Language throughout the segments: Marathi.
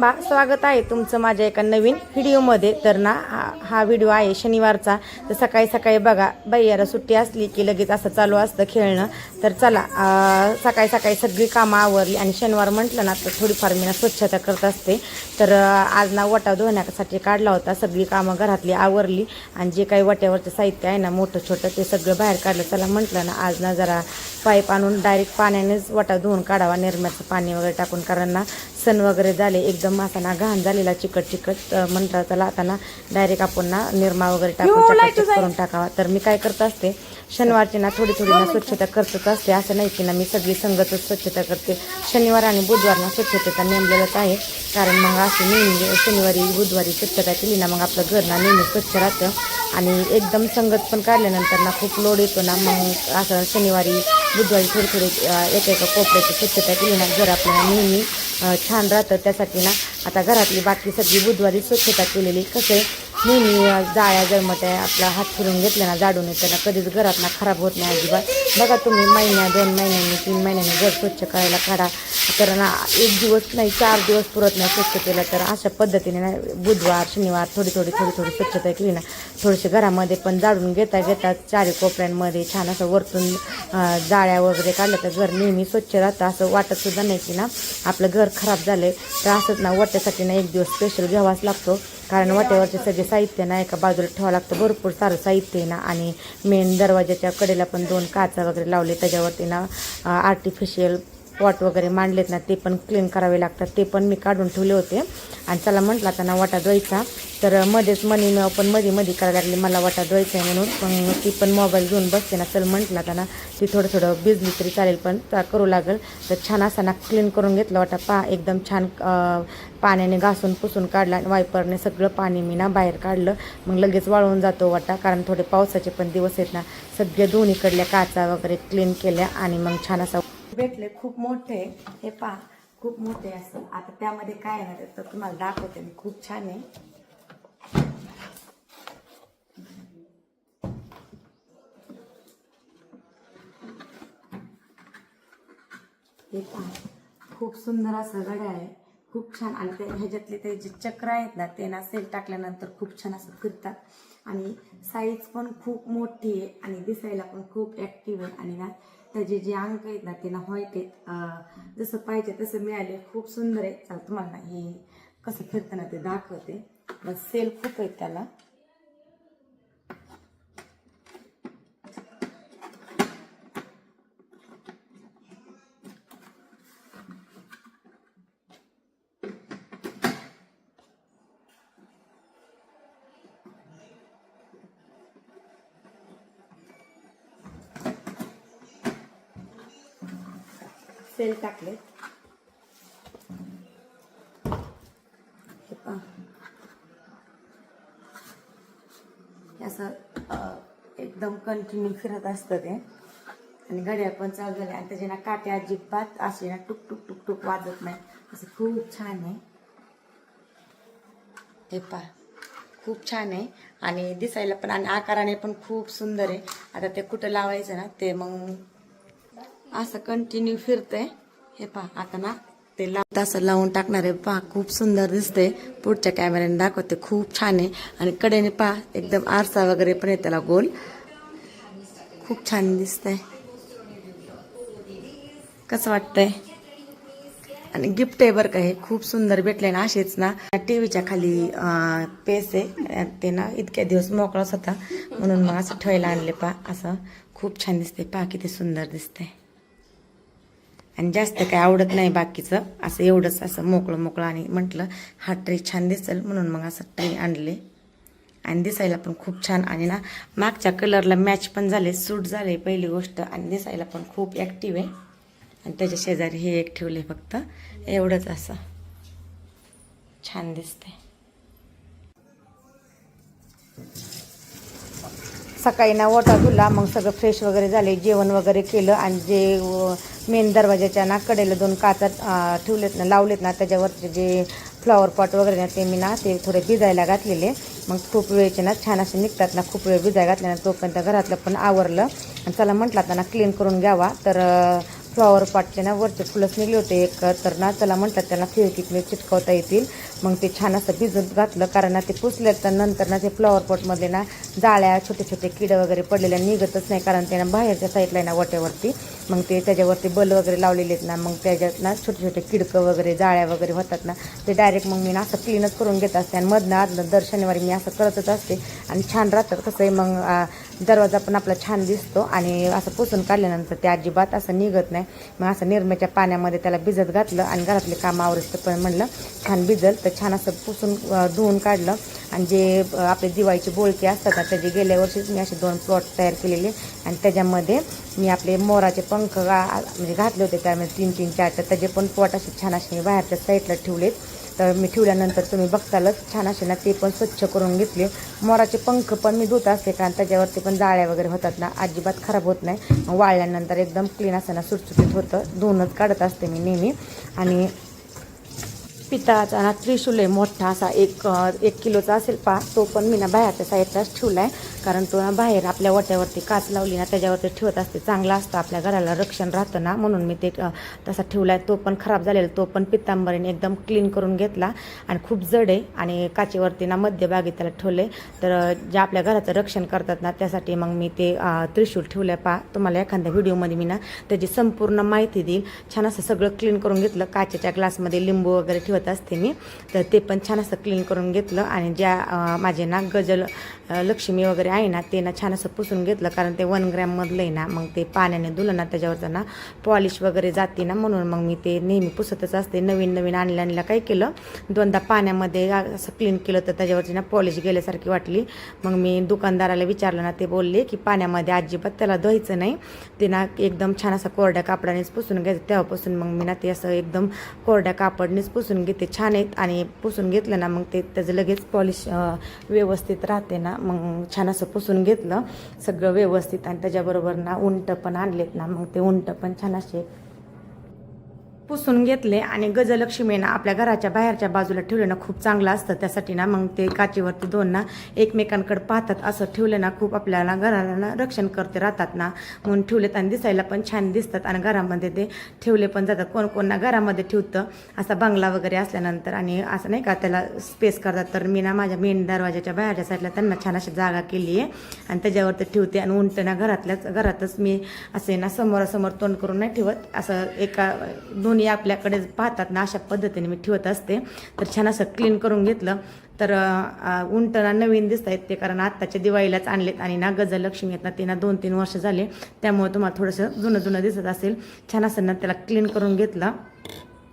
हॅलो स्वागत आहे तुमचं माझ्या एका नवीन व्हिडिओमध्ये. तर ना हा हा व्हिडिओ आहे शनिवारचा. तर सकाळी सकाळी बघा बैयाला सुट्टी असली की लगेच असं चालू असतं खेळणं. तर चला सकाळी सकाळी सगळी कामं आवरली आणि शनिवार म्हटलं ना तर थोडीफार मी ना स्वच्छता करत असते. तर आज ना वटा धुण्यासाठी काढला होता सगळी कामं घरातली आवरली. आणि जे काही वट्यावरचं साहित्य आहे ना मोठं छोटं ते सगळं बाहेर काढलं. चला म्हटलं ना आज ना जरा पाईप आणून डायरेक्ट पाण्यानेच वटा धुवून काढावा निर्म्याचं पाणी वगैरे टाकून. कारण ना सण वगैरे झाले एकदम असा ना घाण झालेला चिकट चिकट म्हणतात त्याला आता ना डायरेक्ट आपण ना निरमा वगैरे टाकून करून टाकावा. तर मी काय करत असते शनिवारची ना थोडी थोडी ना स्वच्छता करतच असते. असं नाही की ना मी सगळी संगतच स्वच्छता करते. शनिवार आणि बुधवार ना स्वच्छतेचा नेमलेलंच आहे. कारण मग असे नेहमी शनिवारी बुधवारी स्वच्छता केली ना मग आपलं घर ना नेहमी स्वच्छ राहतं. आणि एकदम संगत पण काढल्यानंतर ना खूप लोड येतो ना मग असं शनिवारी बुधवारी थोडी थोडी एका एका कोपऱ्याची स्वच्छता केली ना घर आपल्याला नेहमी छान राहतं. त्यासाठी ना आता घरातली बाकी सगळी बुधवारी स्वच्छता केलेली. कसं आहे? नेहमी जाळ्या जाळ्या आहे आपला हात फिरून घेतला ना जाडून येतं ना कधीच घरात ना खराब होत नाही अजिबात. बघा तुम्ही महिन्या दोन महिन्यांनी तीन महिन्यांनी घर स्वच्छ करायला काढा. तर ना एक दिवस नाही चार दिवस पुरत नाही स्वच्छ केलं तर अशा पद्धतीने ना बुधवार शनिवार थोडी थोडी थोडी थोडी स्वच्छता केली ना थोडीशी घरामध्ये पण जाडून घेता घेता चारी कोपऱ्यांमध्ये छान असं वरतून जाळ्या वगैरे काढलं तर घर नेहमी स्वच्छ राहतं. असं वाटत सुद्धा नाही की ना आपलं घर खराब झालंय. तर असंच ना वाट्यासाठी ना एक दिवस स्पेशल घ्यावाच लागतो. कारण वाट्यावरचे सगळे साहित्य ना एका बाजूला ठेवावं लागतं. भरपूर सारं साहित्य आहे ना. आणि मेन दरवाजाच्या कडेला पण दोन काचा वगैरे लावले. त्याच्यावरती ना आर्टिफिशियल पॉट वगैरे मांडलेत ना ते पण क्लीन करावे लागतात. ते पण मी काढून ठेवले होते. आणि चला म्हटलं आता ना वाटा धुवायचा. तर मध्येच मनीनं पण मध्ये मध्ये करायला लागली मला वाटा धुवायचा आहे म्हणून. पण ती पण मोबाईल घेऊन बसते ना चल म्हटलं आता ना ती थोडं थोडं भिजली तरी चालेल पण चा- करू लागेल. तर छान असा ना क्लीन करून घेतला वाटा पा एकदम छान पाण्याने घासून पुसून काढला आणि वायपरने सगळं पाणी मी ना बाहेर काढलं. मग लगेच वाळून जातो वाटा कारण थोडे पावसाचे पण दिवस आहेत ना सगळे दोन्हीकडल्या काचा वगैरे क्लीन केल्या आणि मग छान असा भेटले खूप मोठे हे पहा खूप मोठे असं आता त्यामध्ये काय येणार तर तुम्हाला दाखवते मी. खूप छान आहे. हे पहा खूप सुंदर असं गड्या आहे. खूप छान. आणि ते ह्याच्यातले ते जे चक्र आहेत ना ते ना सेल टाकल्यानंतर खूप छान असं फिरतात. आणि साईज पण खूप मोठी आहे आणि दिसायला पण खूप ॲक्टिव्ह आहे. आणि ना त्याचे जे अंक आहेत ना ते ना व्हाईट आहेत. जसं पाहिजे तसं मिळाले. खूप सुंदर आहे चला तुम्हाला हे कसं फिरताना ते दाखवते. सेल खूप आहेत त्याला. सेल टाकले. हे पहा. हे असं एकदम कंटिन्यू फिरत असतं ते. आणि घड्याळ पण चालू झाले आणि त्याचे ना काटे अजिबात असे ना टुक टुक टुक टुक वाजत नाही. असं खूप छान आहे. हे पहा. खूप छान आहे. आणि दिसायला पण आणि आकाराने पण खूप सुंदर आहे. आता ते कुठं लावायचं ना ते मग असं कंटिन्यू फिरतंय. हे पहा आता ना ते लावत असं लावून टाकणार आहे. पहा खूप सुंदर दिसते पुढच्या कॅमेऱ्याने दाखवते. खूप छान आहे. आणि कडेने पहा एकदम आरसा वगैरे पण आहे त्याला गोल. खूप छान दिसतंय. कसं वाटतंय? आणि गिफ्ट आहे बरं का हे. खूप सुंदर भेटले ना असेच ना. टीव्हीच्या खाली पेस आहे. ते ना इतक्या दिवस मोकळाच होता. म्हणून मग असं ठेवायला आणले पा असं खूप छान दिसते पा किती सुंदर दिसते आणि जास्त काय आवडत नाही बाकीचं. असं एवढंच असं मोकळं मोकळं आणि म्हटलं हा ट्रे छान दिसेल. म्हणून मग असं ट्रे आणले. आणि दिसायला पण खूप छान. आणि ना मागच्या कलरला मॅच पण झाले सूट झाले पहिली गोष्ट. आणि दिसायला पण खूप ॲक्टिव्ह आहे. आणि त्याच्या शेजारी हे एक ठेवले फक्त. एवढंच असं. छान दिसते सकाळी ना ओटा धुला मग सगळं फ्रेश वगैरे झाले जेवण वगैरे केलं आणि जे मेन दरवाजाच्या ना कडेला दोन काचा ठेवलेत ना लावलेत ना त्याच्यावरचे जे फ्लॉवर पॉट वगैरे ना ते मी ना ते थोडे भिजायला घातलेले. मग खूप वेळचे ना छान असे निघतात ना खूप वेळ भिजायला घातल्यानं तोपर्यंत घरातलं पण आवरलं. आणि चला म्हटलं आता ना क्लीन करून घ्यावा. तर फ्लॉवर पाटचे ना वरचे फुलंच निघले होते एक तर ना त्याला म्हणतात त्याला फेविकिकने चिटकवता येतील. मग ते छान असं भिजत घातलं कारण ना ते पुसले तर नंतर ना ते फ्लॉवर पॉटमध्ये ना जाळ्या छोटे छोटे किडं वगैरे पडलेल्या निघतच नाही कारण ते ना बाहेरच्या साईडला आहे ना वट्यावरती मग ते त्याच्यावरती बल वगैरे लावलेले आहेत ना मग त्याच्यात ना छोटे छोटे किडकं वगैरे जाळ्या वगैरे होतात ना ते डायरेक्ट मग मी ना असं क्लीनच करून घेत असते. आणि मधनं आदलं दर शनिवारी मी असं करतच असते. आणि छान राहतात कसं आहे मग दरवाजा पण आपला छान दिसतो आणि असं पुसून काढल्यानंतर ते अजिबात असं निघत नाही. मग असं निरम्याच्या पाण्यामध्ये त्याला भिजत घातलं आणि घरातले काम आवरतं पण म्हणलं छान भिजल. तर छान असं पुसून धुवून काढलं. आणि जे आपले दिवाळीचे बोळके असतात ना त्याचे गेल्या वर्षीच मी असे दोन प्लॉट तयार केलेले. आणि त्याच्यामध्ये मी आपले मोराचे पंख गा म्हणजे घातले होते. त्यामध्ये तीन तीन चार तर त्याचे पण प्लॉट असे छान असे मी बाहेरच्या साईडला ठेवलेत. तर मी ठेवल्यानंतर तुम्ही बघतालच. छान असे ना ते पण स्वच्छ करून घेतले. मोराचे पंख पण मी धुत असते कारण त्याच्यावरती पण जाळ्या वगैरे होतात ना अजिबात खराब होत नाही. वाळल्यानंतर एकदम क्लीन असताना ना सुटसुटीत होतं. धुवूनच काढत असते मी नेहमी. आणि पितळाचा ना त्रिशूल आहे मोठा असा एक एक किलोचा असेल पा तो पण मी ना बाहेरच्या साईडलाच ठेवला आहे कारण तो ना बाहेर आपल्या वाट्यावरती काच लावली ना त्याच्यावरती ठेवत असते. चांगला असतं आपल्या घराला रक्षण राहतं ना म्हणून मी ते तसा ठेवला आहे तो पण खराब झालेला तो पण पितांबरीने एकदम क्लीन करून घेतला. आणि खूप जड आहे. आणि काचेवरती ना मध्यभागी त्याला ठेवले. तर जे आपल्या घराचं रक्षण करतात ना त्यासाठी मग मी ते त्रिशूल ठेवलं आहे पा. तुम्हाला एखाद्या व्हिडिओमध्ये मी ना त्याची संपूर्ण माहिती देईल. छान असं सगळं क्लीन करून घेतलं. काचेच्या ग्लासमध्ये लिंबू वगैरे ठेवत असते मी तर ते पण छान असं क्लीन करून घेतलं आणि ज्या माझे ना गजल लक्ष्मी वगैरे आहे ना ते ना छान असं पुसून घेतलं कारण ते वन ग्रॅममधलं आहे ना मग ते पाण्याने धुलं ना त्याच्यावरचं ना पॉलिश वगैरे जाते ना म्हणून मग मी ते नेहमी पुसतच असते. नवीन नवीन आणल्या आणल्या काय केलं दोनदा पाण्यामध्ये असं क्लीन केलं तर त्याच्यावरची ना पॉलिश गेल्यासारखी वाटली. मग मी दुकानदाराला विचारलं ना ते बोलले की पाण्यामध्ये अजिबात त्याला धुवायचं नाही. ते ना एकदम छान असं कोरड्या कापडानेच पुसून घ्यायचं तेव्हापासून मग मी ना ते असं एकदम कोरड्या कापडनेच पुसून घेते छान आहेत आणि पुसून घेतलं ना मग ते त्याचं लगेच पॉलिश व्यवस्थित राहते ना. मग छान असं पुसून घेतलं सगळं व्यवस्थित. आणि त्याच्याबरोबर ना उंट पण आणलेत ना मग ते उंट पण छान असे पुसून घेतले आणि गजलक्ष्मी ना आपल्या घराच्या बाहेरच्या बाजूला ठेवले ना खूप चांगलं असतं. त्यासाठी ना मग ते काचेवरती दोन ना एकमेकांकडे पाहतात. असं ठेवलं ना खूप आपल्याला घराला ना रक्षण करते राहतात ना. म्हणून ठेवलेत आणि दिसायला पण छान दिसतात आणि घरामध्ये ते ठेवले पण जातात. कोण कोण ना घरामध्ये ठेवतं. असा बंगला वगैरे असल्यानंतर आणि असं नाही का त्याला स्पेस करतात. तर मी ना माझ्या मेन दरवाजाच्या बाहेरच्या साईडला त्यांना छान अशी जागा केली आहे. आणि त्याच्यावरती ठेवते आणि उंट ना घरातल्याच घरातच मी असे ना समोरासमोर तोंड करून नाही ठेवत. असं एका दोन कोणी आपल्याकडे पाहतात ना अशा पद्धतीने मी ठेवत असते. तर छान असं क्लीन करून घेतलं. तर उंट नवीन दिसत आहेत ते कारण आत्ताच्या दिवाळीलाच आणलेत आणि ना गजलक्ष्मी आहेत ना ते ना दोन तीन वर्ष झाले. त्यामुळे तुम्हाला थोडंसं जुनं जुनं दिसत असेल. छान असं ना त्याला क्लीन करून घेतलं.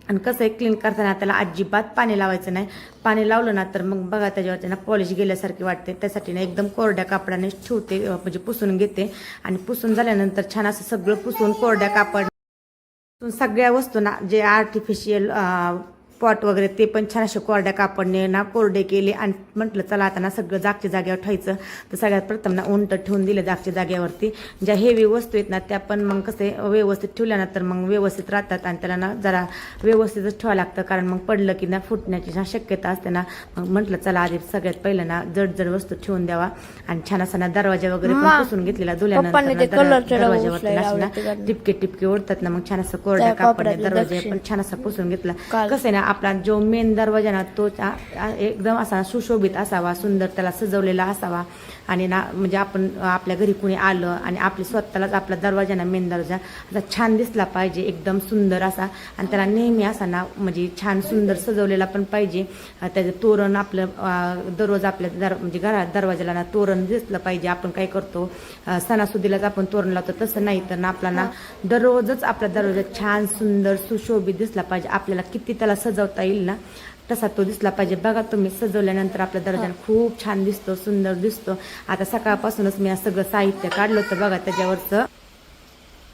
आणि कसं आहे क्लीन करताना त्याला अजिबात पाणी लावायचं नाही. पाणी लावलं ना तर मग बघा त्याच्यावरती ना पॉलिश गेल्यासारखी वाटते. त्यासाठी ना एकदम कोरड्या कापडाने ठेवते म्हणजे पुसून घेते. आणि पुसून झाल्यानंतर छान असं सगळं पुसून कोरड्या कापड सगळ्या वस्तूंना जे आर्टिफिशियल पॉट वगैरे ते पण छान असे कोरड्या कापडने ना कोरडे केले आणि म्हटलं चला आता ना सगळं जागच्या जागेवर ठेवायचं तर सगळ्यात प्रथम ना उंट ठेवून दिले जागच्या जागेवरती ज्या हेवी वस्तू आहेत ना त्या पण मग कसे व्यवस्थित ठेवल्या ना तर मग व्यवस्थित राहतात आणि त्याला ना जरा व्यवस्थितच ठेवावं लागतं कारण मग पडलं की ना फुटण्याची ना शक्यता असते ना मग म्हटलं चला आधी सगळ्यात पहिलं ना जड जड वस्तू ठेवून द्यावा आणि छान असा ना दरवाजा वगैरे पण पुसून घेतलेला धुल्यानंतर दरवाजावरती ना. टिपके टिपके उडतात ना मग छान असं कोरड्या कापडने दरवाजा. पण छान असं पुसून घेतला. कसं ना आपला जो मेन दरवाजा ना तो एकदम असा सुशोभित असावा सुंदर त्याला सजवलेला असावा. आणि ना म्हणजे आपण आपल्या घरी कुणी आलं आणि आपली स्वतःलाच आपला दरवाजा ना मेन दरवाजा असा छान दिसला पाहिजे एकदम सुंदर असा. आणि त्याला नेहमी असा ना म्हणजे छान सुंदर सजवलेला पण पाहिजे. त्याचं तोरण आपलं दररोज आपल्या दर म्हणजे घरात दरवाजाला ना तोरण दिसलं पाहिजे आपण काय करतो. सणासुदीलाच आपण तोरण लावतो तसं नाही तर ना आपला ना दररोजच आपला दरवाजा छान सुंदर सुशोभित दिसला पाहिजे. आपल्याला किती त्याला सजवता येईल ना. तसा तो दिसला पाहिजे. बघा तुम्ही सजवल्यानंतर आपला दर्जा खूप छान दिसतो सुंदर दिसतो. आता सकाळपासूनच मी सगळं साहित्य काढलं होतं बघा त्याच्यावरचं.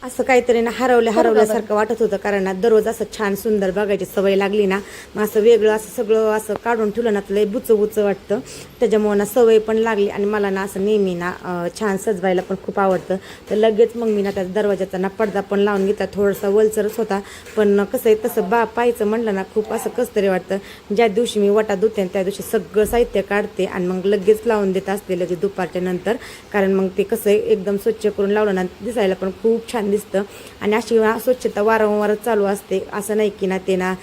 असं काहीतरी ना हरवल्या हरवल्यासारखं वाटत होतं कारण ना दररोज असं छान सुंदर बघायची सवय लागली ना. मग असं वेगळं असं सगळं असं काढून ठेवलं ना तर लय बुचं बुचं वाटतं. त्याच्यामुळं ना सवय पण लागली आणि मला ना असं नेहमी ना छान सजवायला पण खूप आवडतं. तर लगेच मग मी ना त्या दरवाजाचा ना पडदा पण लावून घेतला थोडासा वलचरच होता. पण कसं आहे तसं बा पाहायचं म्हणलं ना खूप असं कसं तरी वाटतं. ज्या दिवशी मी वटा धुते त्या दिवशी सगळं साहित्य काढते आणि मग लगेच लावून देत असते लगेच दुपारच्या नंतर. कारण मग ते कसं एकदम स्वच्छ करून लावलं ना दिसायला पण खूप छान दिसतं. आणि अशी स्वच्छता वारंवार चालू असते. असं नाही की ना ते ना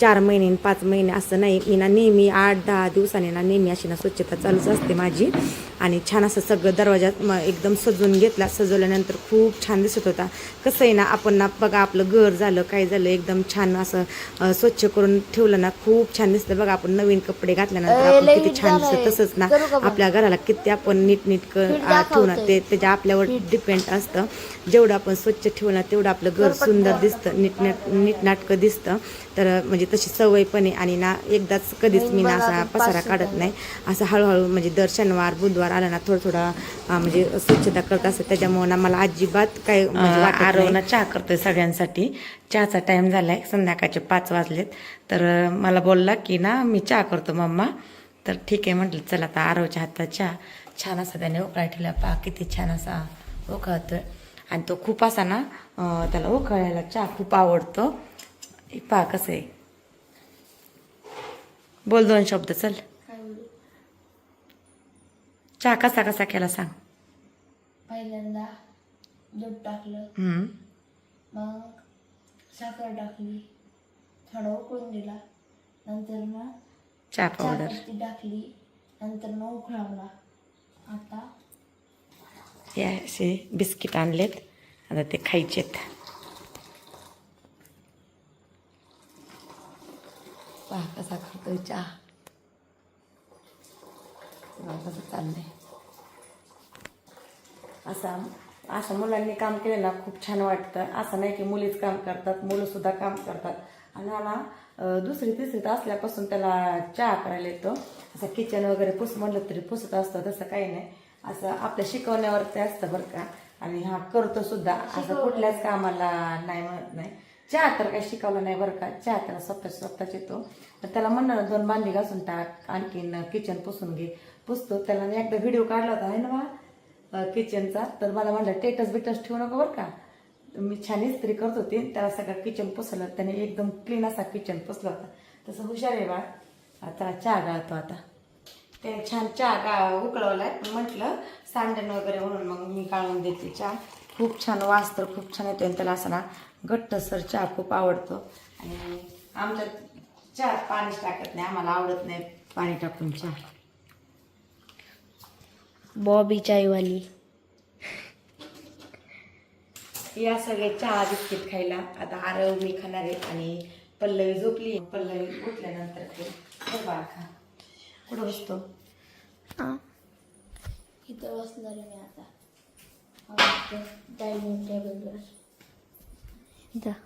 चार महिने पाच महिने असं नाही. मी ना नेहमी आठ दहा दिवसांनी ना नेहमी अशी ना स्वच्छता चालूच असते माझी. आणि छान असं सगळं दरवाजात म एकदम सजवून घेतला. सजवल्यानंतर खूप छान दिसत होता. कसं आहे ना आपण ना बघा आपलं घर झालं काय झालं एकदम छान असं स्वच्छ करून ठेवलं ना खूप छान दिसतं. बघा आपण नवीन कपडे घातल्यानंतर आपण किती छान. दिसतं. तसंच ना? आपल्या घराला किती आपण नीट नीट Feed ठेवणं. ते त्याच्या आपल्यावर डिपेंड असतं. जेवढं आपण स्वच्छ ठेवलं तेवढं आपलं घर सुंदर दिसतं. नीट नीटनाटकं दिसतं. तर म्हणजे तशी सवय पण आहे आणि ना एकदाच कधीच मी ना असा पसारा काढत नाही. असं हळूहळू म्हणजे दर शनिवार बुधवार आला ना थोडं थोडं म्हणजे स्वच्छता करत असते. त्याच्यामुळे ना मला अजिबात काय म्हणजे वाटत आरव नाही. ना चहा करतोय सगळ्यांसाठी. चहाचा टाइम झालाय संध्याकाळचे पाच वाजलेत. तर मला बोलला की ना मी चहा करतो मम्मा. तर ठीक आहे म्हटलं चला आता आरवच्या हातात चहा. छान असा त्याने उकळा ठेवला. पा किती छान असा उकळतोय. आणि तो खूप असा ना त्याला उकळायला चहा खूप आवडतो. हे पहा कसं आहे? बोल दोन शब्द चल. चहा कसा कसा केला सांग. पहिल्यांदा दूध टाकलं. हम्म. मग साखर टाकली. थोडं उकळून दिला. नंतर मग चहा पावडर टाकली. नंतर मग उकळवला. आता हे असे बिस्किट आणलेत. आता ते खायचेत. पहा कसा खातोय चहा? कसं चाललंय. असं असं मुलांनी काम केलं ना खूप छान वाटतं. असं नाही की मुलीच काम करतात मुलं सुद्धा काम करतात. आणि अं, दुसरी तिसरीत असल्यापासून त्याला चहा करायला येतो. असं किचन वगैरे पुस म्हणलं तरी पुसत असतं तसं काही नाही. असं आपल्या शिकवण्यावर ते असतं बरं का. आणि हा करतो सुद्धा. असं कुठल्याच कामाला नाही म्हणत नाही. चहा तर काही शिकवलं नाही बरं का. चहा त्याला स्वतः स्वतःच येतो तर त्याला म्हणणं दोन बांधी घासून टाक आणखीन किचन पुसून घे. पुसतो. त्याला मी एकदा व्हिडिओ काढला होता आहे ना बा किचनचा तर मला म्हणलं टेटस बिटस ठेवू नको बरं का. मी छान इस्त्री करत होते. त्याला सगळं किचन पुसलं. त्याने एकदम क्लीन असा किचन पुसला होता. तसं हुशार आहे बा. आता चहा गाळतो आता. त्याने छान चहा गा उकळवलाय. म्हटलं सांडण वगैरे म्हणून मग मी काढून देते चहा. खूप छान वास तर खूप छान येतो आणि त्याला असं ना घट्टसर चहा खूप आवडतो. आणि आमच्या चहा पाणीच टाकत नाही आम्हाला आवडत नाही पाणी टाकून चहा. बॉबी चायवाली. या सगळे चहा बिस्किट खायला. आता आरव मी खाणार आहे आणि पल्लवी झोपली पल्लवी उठल्यानंतर ते बाळा खा. कुठं बसतो? इथं बसणार आहे मी आता. deneyimleyebilirler. Bir daha.